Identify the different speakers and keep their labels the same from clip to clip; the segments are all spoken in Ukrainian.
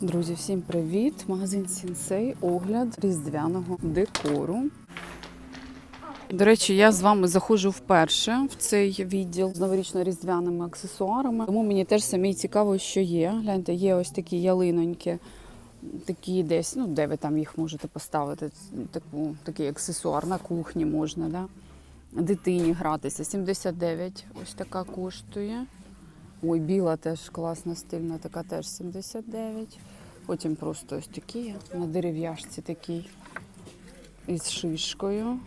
Speaker 1: Друзі, всім привіт! Магазин Сінсей, огляд різдвяного декору. До речі, я з вами заходжу вперше в цей відділ з новорічно-різдвяними аксесуарами. Тому мені теж самі цікаво, що є. Гляньте, є ось такі ялиноньки, такі десь, ну де ви там їх можете поставити. Таку, такий аксесуар на кухні можна, да? дитині гратися. 79 ось така коштує. Ой, біла теж класна, стильна, така теж 79. Потім просто ось такі на дерев'яшці такий із шишкою.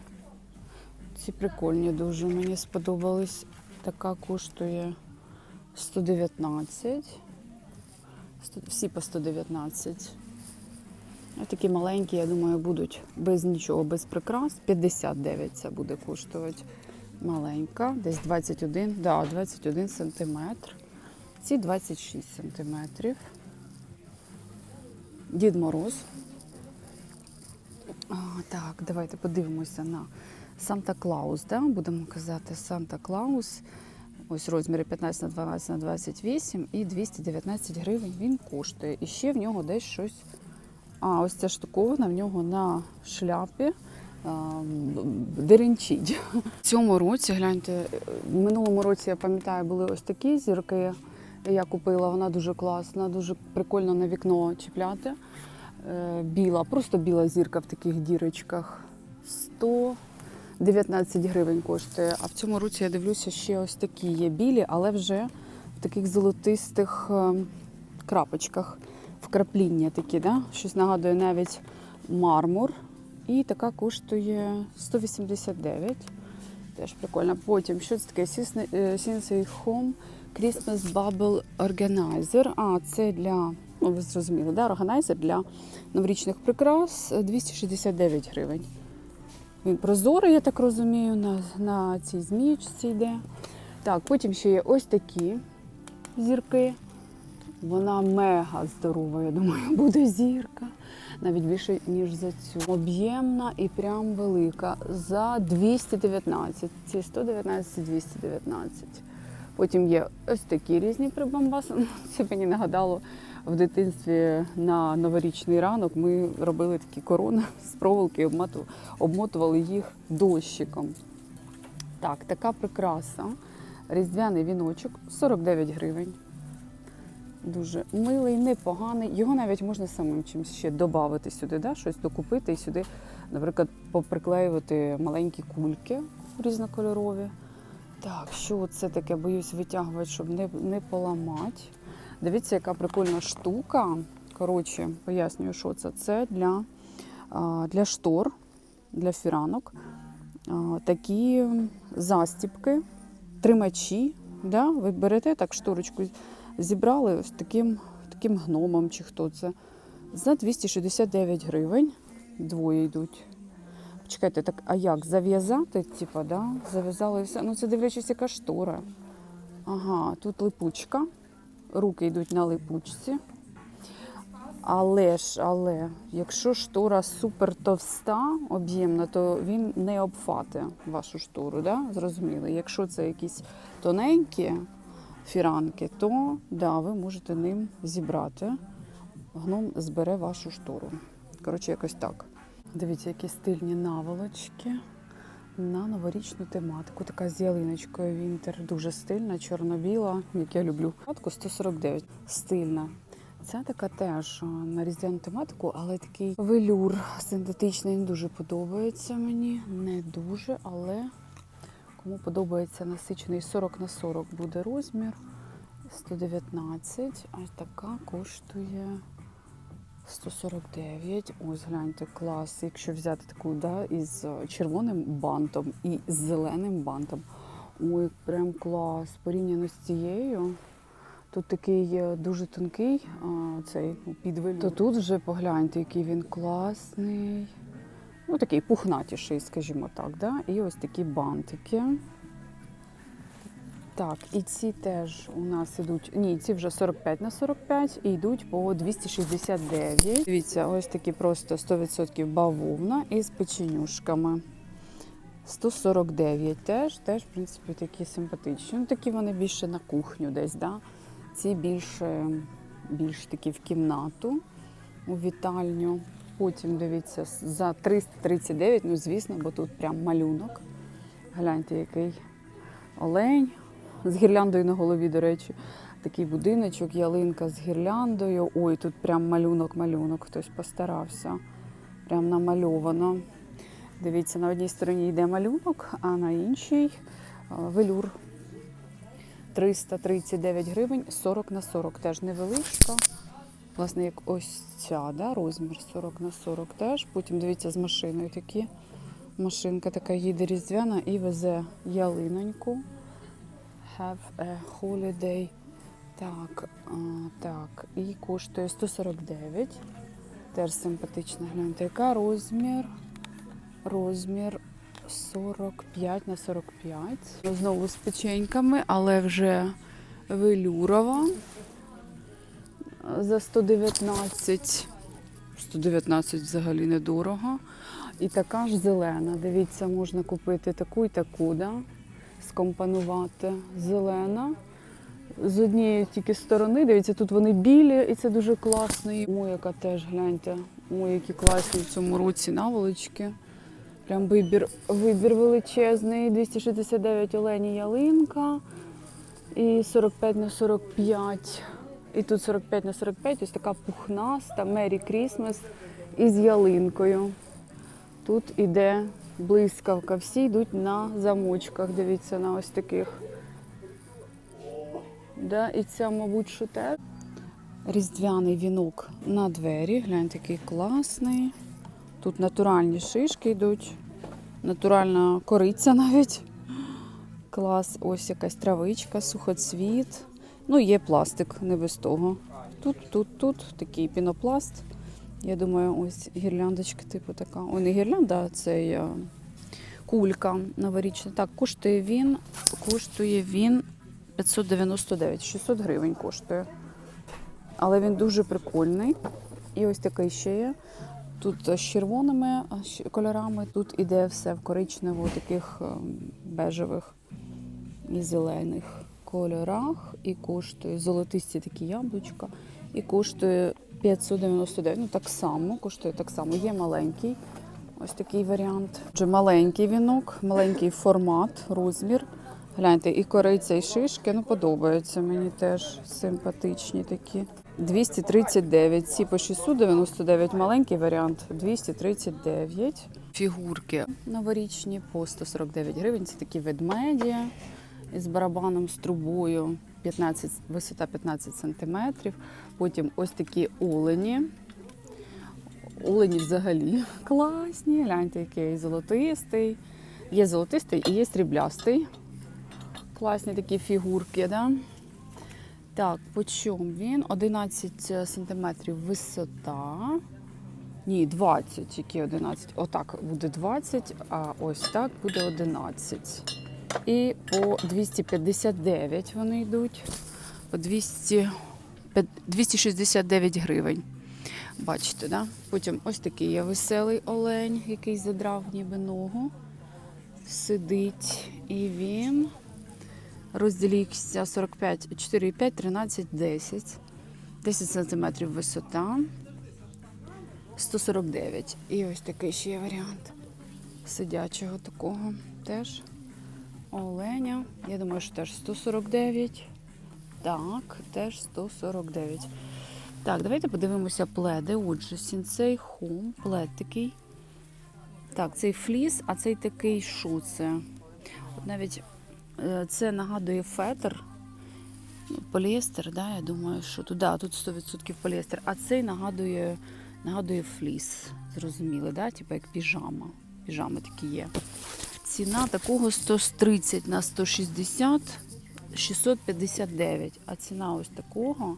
Speaker 1: Ці прикольні дуже мені сподобались. Така коштує 119. Всі по 119. Ось такі маленькі, я думаю, будуть без нічого, без прикрас. 59 це буде коштувати. Маленька, десь 21, да, 21 сантиметр. Ці 26 сантиметрів. Дід Мороз. Так, давайте подивимося на Санта Клаус. Да? Будемо казати Санта Клаус. Ось розміри 15 на 12 на 28 і 219 гривень він коштує. І ще в нього десь щось. А, ось ця штуковина в нього на шляпі деренчить. В цьому році, гляньте, в минулому році, я пам'ятаю, були ось такі зірки. Я купила, вона дуже класна, дуже прикольно на вікно чіпляти. Е, Біла, просто біла зірка в таких дірочках. 119 гривень коштує. А в цьому році я дивлюся, ще ось такі є білі, але вже в таких золотистих е, крапочках, вкрапління такі, да? щось нагадує навіть мармур. І така коштує 189. Теж прикольно. Потім що це таке? Е, Home Christmas Bubble Organizer. А, це для, ну ви зрозуміли, да? органайзер для новорічних прикрас е, 269 гривень. Він прозорий, я так розумію, на, на цій зміючці йде. Так, потім ще є ось такі зірки. Вона мега здорова, я думаю, буде зірка. Навіть більше, ніж за цю. Об'ємна і прям велика. За 219. Ці 119, 219. Потім є ось такі різні прибамбаси. Це мені нагадало в дитинстві на новорічний ранок. Ми робили такі корони з проволоки, обмотували їх дощиком. Так, така прикраса. Різдвяний віночок 49 гривень. Дуже милий, непоганий. Його навіть можна самим чимось ще додати сюди, да? щось докупити і сюди, наприклад, поприклеювати маленькі кульки різнокольорові. Так, що це таке? Боюсь витягувати, щоб не, не поламати. Дивіться, яка прикольна штука. Коротше, пояснюю, що це. Це для, для штор, для фіранок. Такі застіпки, тримачі. Да? Ви берете так шторочку, зібрали ось таким, таким гномом, чи хто це. За 269 гривень. Двоє йдуть. Почекайте, так, а як? Зав'язати? Типа, да? Зав'язали все. Ну, це дивлячись, яка штора. Ага, тут липучка. Руки йдуть на липучці. Але ж, але, якщо штора супер товста, об'ємна, то він не обфати вашу штору, да? зрозуміли? Якщо це якісь тоненькі фіранки, то да, ви можете ним зібрати. Гном збере вашу штору. Коротше, якось так. Дивіться, які стильні наволочки на новорічну тематику. Така з ялиночкою Вінтер. Дуже стильна, чорно-біла, як я люблю. Тематику 149. Стильна. Ця така теж на різдвяну тематику, але такий велюр синтетичний не дуже подобається мені. Не дуже, але кому подобається насичений 40 на 40 буде розмір. 119, а така коштує 149. Ось гляньте, клас. Якщо взяти таку, да, із е, червоним бантом і з зеленим бантом. Ой, прям клас. Порівняно з цією. Тут такий е, дуже тонкий а, цей підвелюр. То тут вже погляньте, який він класний. Ну, такий пухнатіший, скажімо так. Да? І ось такі бантики. Так, і ці теж у нас ідуть. Ні, ці вже 45 на 45 і йдуть по 269. Дивіться, ось такі просто 100% бавовна із печенюшками. 149 теж, теж, в принципі, такі симпатичні. Ну, такі вони більше на кухню десь, да? Ці більше більш таки в кімнату, у вітальню. Потім дивіться за 339, ну звісно, бо тут прям малюнок. Гляньте, який олень з гірляндою на голові, до речі. Такий будиночок, ялинка з гірляндою. Ой, тут прям малюнок-малюнок, хтось постарався. Прям намальовано. Дивіться, на одній стороні йде малюнок, а на іншій велюр. 339 гривень, 40 на 40. Теж невеличка. Власне, як ось ця, да, розмір 40 на 40 теж. Потім дивіться з машиною такі. Машинка така їде різдвяна і везе ялиноньку. Have a holiday. Так, так. І коштує 149. Теж симпатична. Гляньте, яка розмір? Розмір 45 на 45. Знову з печеньками, але вже велюрова. За 119. 119 взагалі недорого. І така ж зелена. Дивіться, можна купити таку і таку, да? Скомпонувати. Зелена. З однієї тільки сторони, дивіться, тут вони білі, і це дуже класно. І Ой, яка теж гляньте. Ой, які класні в цьому році наволочки. Прям вибір, вибір величезний. 269 олені ялинка і 45 на 45. І тут 45 на 45, ось така пухнаста Мері Крісмас із ялинкою. Тут іде блискавка. Всі йдуть на замочках. Дивіться на ось таких. Да, і ця, мабуть, що теж. Різдвяний вінок на двері. Гляньте, який класний. Тут натуральні шишки йдуть, натуральна кориця навіть. Клас, ось якась травичка, сухоцвіт. Ну, є пластик, не без того. Тут, тут, тут такий пінопласт. Я думаю, ось гірляндочка, типу така. Ой, не гірлянда, а це е, кулька новорічна. Так, коштує він, коштує він 599, 600 гривень коштує. Але він дуже прикольний. І ось такий ще є. Тут з червоними кольорами, тут іде все в коричнево, таких е, бежевих і зелених кольорах. І коштує золотисті такі яблучка. І коштує 599. Ну так само, коштує так само. Є маленький. Ось такий варіант. Отже, маленький вінок, маленький формат, розмір. Гляньте, і кориця, і шишки. Ну, подобаються мені теж симпатичні такі. 239, ці по 699, маленький варіант 239. Фігурки новорічні по 149 гривень. Це такі ведмеді із барабаном, з трубою, 15, висота 15 сантиметрів. Потім ось такі олені. Олені взагалі класні. Гляньте, який золотистий. Є золотистий і є сріблястий. Класні такі фігурки, да? Так, по чому він? 11 сантиметрів висота. Ні, 20, які 11. Отак буде 20, а ось так буде 11. І по 259 вони йдуть. По 200, 269 гривень. Бачите, да? Потім ось такий є веселий олень, який задрав ніби ногу. Сидить. І він розділівся 45, 4,5, 13, 10. 10 сантиметрів висота. 149. І ось такий ще є варіант сидячого такого теж. Оленя. Я думаю, що теж 149. Так, теж 149. Так, давайте подивимося пледи. Отже, Сінцей Хом, плед такий. Так, цей фліс, а цей такий що це? Навіть е, це нагадує фетр. Ну, Поліестер, да, я думаю, що тут, тут 100% поліестер, а цей нагадує, нагадує фліс. Зрозуміли, да? Типу як піжама. Піжами такі є. Ціна такого 130 на 160 659. А ціна ось такого.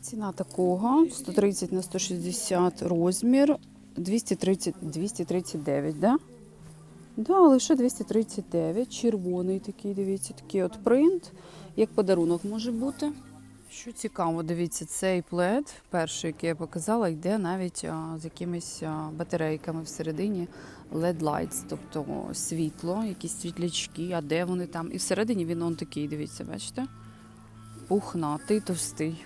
Speaker 1: Ціна такого 130 на 160 розмір 230, 239, да? Да, лише 239. Червоний такий, дивіться, такий от принт. Як подарунок може бути. Що цікаво, дивіться, цей плед, перший, який я показала, йде навіть з якимись батарейками всередині LED lights, тобто світло, якісь світлячки, а де вони там. І всередині він он такий, дивіться, бачите? Пухнатий, товстий.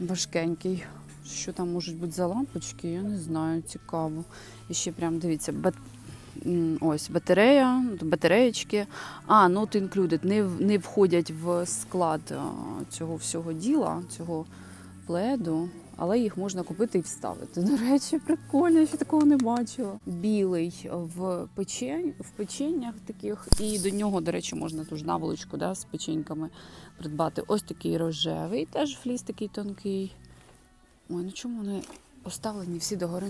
Speaker 1: важкенький. Що там можуть бути за лампочки, я не знаю, цікаво. І ще прям дивіться, ось батарея, батареєчки. А, not included, не, не входять в склад цього всього діла, цього пледу, але їх можна купити і вставити. До речі, прикольно, я ще такого не бачила. Білий в печень, в печеннях таких, і до нього, до речі, можна ту ж наволочку да, з печеньками придбати. Ось такий рожевий, теж фліс такий тонкий. Ой, ну чому вони поставлені всі догори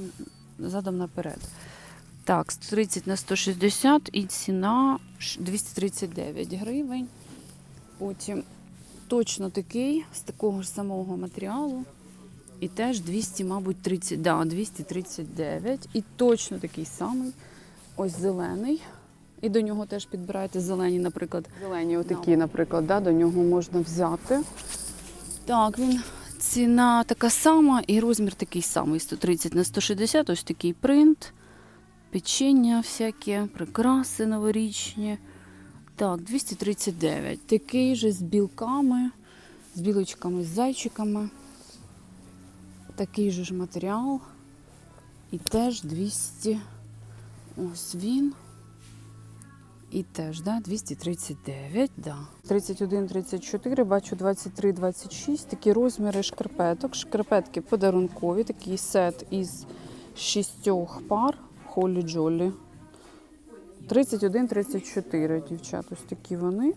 Speaker 1: задом наперед? Так, 130 на 160 і ціна 239 гривень. Потім точно такий, з такого ж самого матеріалу. І теж 200, мабуть, 30, да, 239. І точно такий самий. Ось зелений. І до нього теж підбираєте зелені, наприклад. Зелені отакі, наприклад, да, до нього можна взяти. Так, він ціна така сама і розмір такий самий 130 на 160. Ось такий принт, печення всякі, прикраси новорічні. Так, 239. Такий же з білками, з білочками, з зайчиками. Такий же ж матеріал. І теж 200. Ось він. І теж, да, 239, да. 31, 34, бачу 23, 26. Такі розміри шкарпеток. Шкарпетки подарункові, такий сет із шістьох пар. Холі Джолі. 31, 34, дівчат, ось такі вони.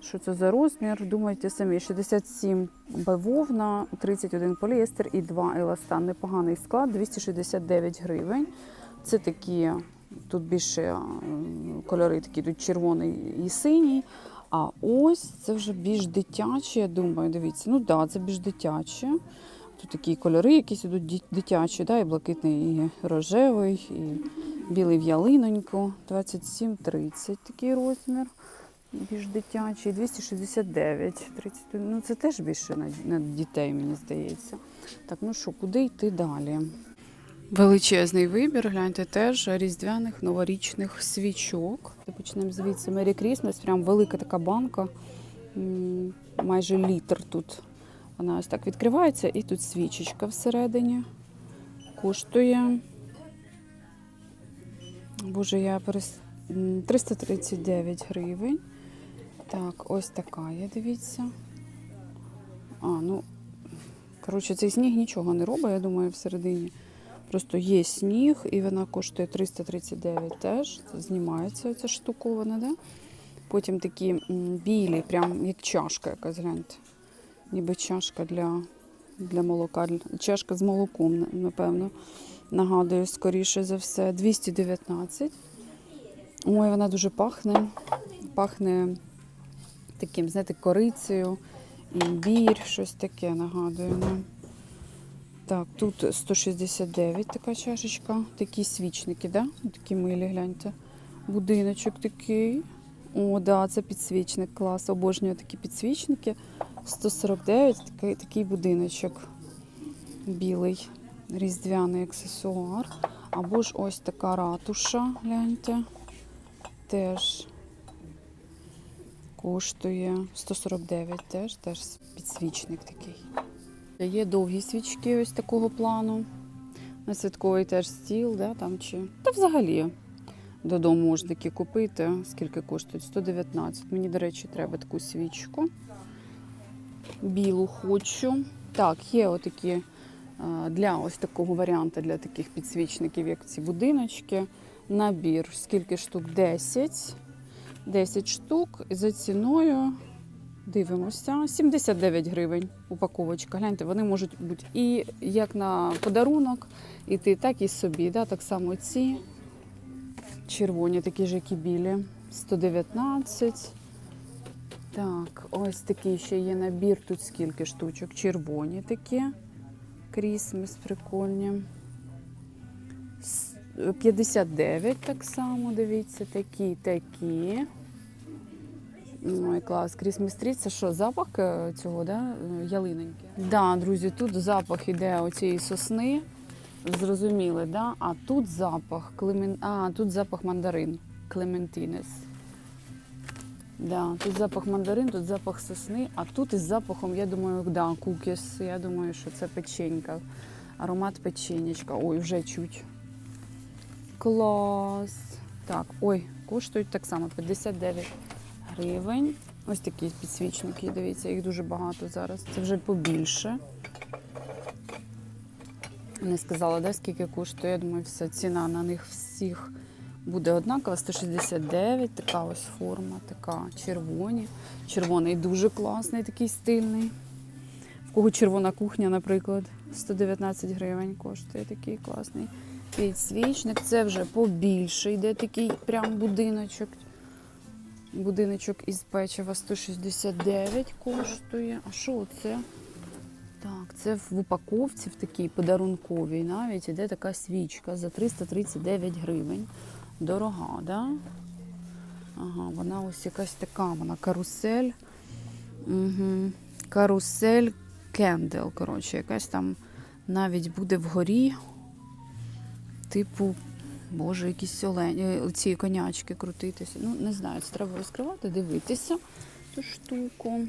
Speaker 1: Що це за розмір? Думайте самі, 67 бавовна, 31 поліестер і 2 еластан. Непоганий склад, 269 гривень. Це такі, тут більше кольори, такі тут червоний і синій. А ось це вже більш дитячі, я думаю, дивіться. Ну так, да, це більш дитяче. Тут такі кольори, якісь ідуть дитячі, да, і блакитний, і рожевий, і білий в ялиноньку. 27-30 такий розмір. Більш дитячий, 269, 31. Ну це теж більше на, на дітей, мені здається. Так, ну що, куди йти далі? Величезний вибір, гляньте, теж різдвяних новорічних свічок. Почнемо звідси Merry Christmas, прям велика така банка, майже літр тут. Вона ось так відкривається, і тут свічечка всередині. Коштує. Боже, я перес... 339 гривень. Так, ось така є, дивіться. А, ну, коротше, цей сніг нічого не робить, я думаю, всередині. Просто є сніг, і вона коштує 339 теж. Знімається ця штукована, да? Потім такі білі, прям як чашка якась, гляньте. Ніби чашка для, для молока. Чашка з молоком, напевно. Нагадую, скоріше за все. 219. Ой, вона дуже пахне. Пахне таким, знаєте, корицею, імбір, щось таке нагадує. Так, тут 169 така чашечка. Такі свічники, да? Такі милі, гляньте. Будиночок такий. О, да, це підсвічник, клас. Обожнюю такі підсвічники. 149, такий, такий будиночок. Білий, різдвяний аксесуар. Або ж ось така ратуша, гляньте. Теж коштує 149 теж, теж підсвічник такий. Є довгі свічки ось такого плану. На святковий теж стіл, да, там чи. Та взагалі додому можна такі купити. Скільки коштують? 119. Мені, до речі, треба таку свічку. Білу хочу. Так, є отакі е, для ось такого варіанту, для таких підсвічників, як ці будиночки. Набір. Скільки штук? 10. 10 штук. За ціною Дивимося, 79 гривень упаковочка. Гляньте, вони можуть бути і як на подарунок, іти, так і собі. Да? Так само ці червоні, такі ж, як і білі. 119. Так, ось такий ще є набір. Тут скільки штучок. Червоні такі. Крісмес прикольні. 59 так само, дивіться, такі, такі. Ой, клас, Крісміс трі, це що, запах е, цього, да? е, ялиноньки? Да, друзі, тут запах іде оцієї сосни. Зрозуміли, да? А тут запах клемен... А, тут запах мандарин. Клементінес. Да, тут запах мандарин, тут запах сосни, а тут із запахом, я думаю, да, кукіс. Я думаю, що це печенька. Аромат печенечка. Ой, вже чуть. Клас. Так, ой, коштують так само 59 гривень. Ось такі підсвічники, дивіться, їх дуже багато зараз. Це вже побільше. Не сказала, да, скільки коштує. Я думаю, вся ціна на них всіх буде однакова. 169, така ось форма, така червоні. Червоний дуже класний, такий стильний. В кого червона кухня, наприклад, 119 гривень коштує такий класний підсвічник. Це вже побільше йде такий прям будиночок. Будиночок із печива 169 коштує. А що це? Так, це в упаковці, в такій подарунковій навіть іде така свічка за 339 гривень. Дорога, да? Ага, вона ось якась така, вона карусель. Угу. Карусель кендел, коротше, якась там навіть буде вгорі. Типу, боже, якісь олені, ці конячки крутитися. Ну, не знаю, це треба розкривати, дивитися цю штуку.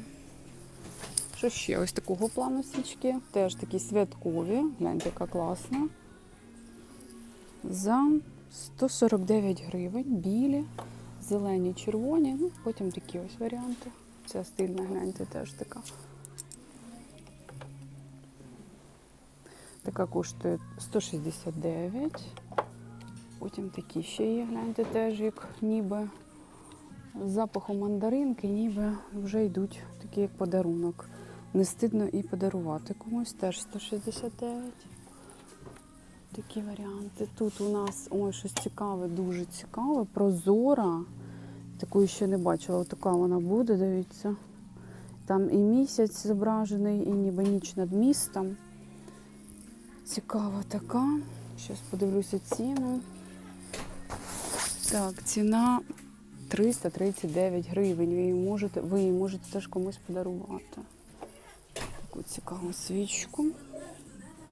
Speaker 1: Що ще? Ось такого плану свічки. Теж такі святкові. Гляньте, яка класна. За 149 гривень. Білі, зелені, червоні. Ну, потім такі ось варіанти. Ця стильна, гляньте, теж така. Така коштує 169. Потім такі ще є, гляньте, теж як ніби з запахом мандаринки, ніби вже йдуть такі як подарунок. Не стидно і подарувати комусь теж 169. Такі варіанти. Тут у нас ой, щось цікаве, дуже цікаве. Прозора. Такої ще не бачила. Отака вона буде, дивіться. Там і місяць зображений, і ніби ніч над містом. Цікава така. Зараз подивлюся ціну. Так, ціна 339 гривень. Ви її можете, ви її можете теж комусь подарувати. Таку цікаву свічку.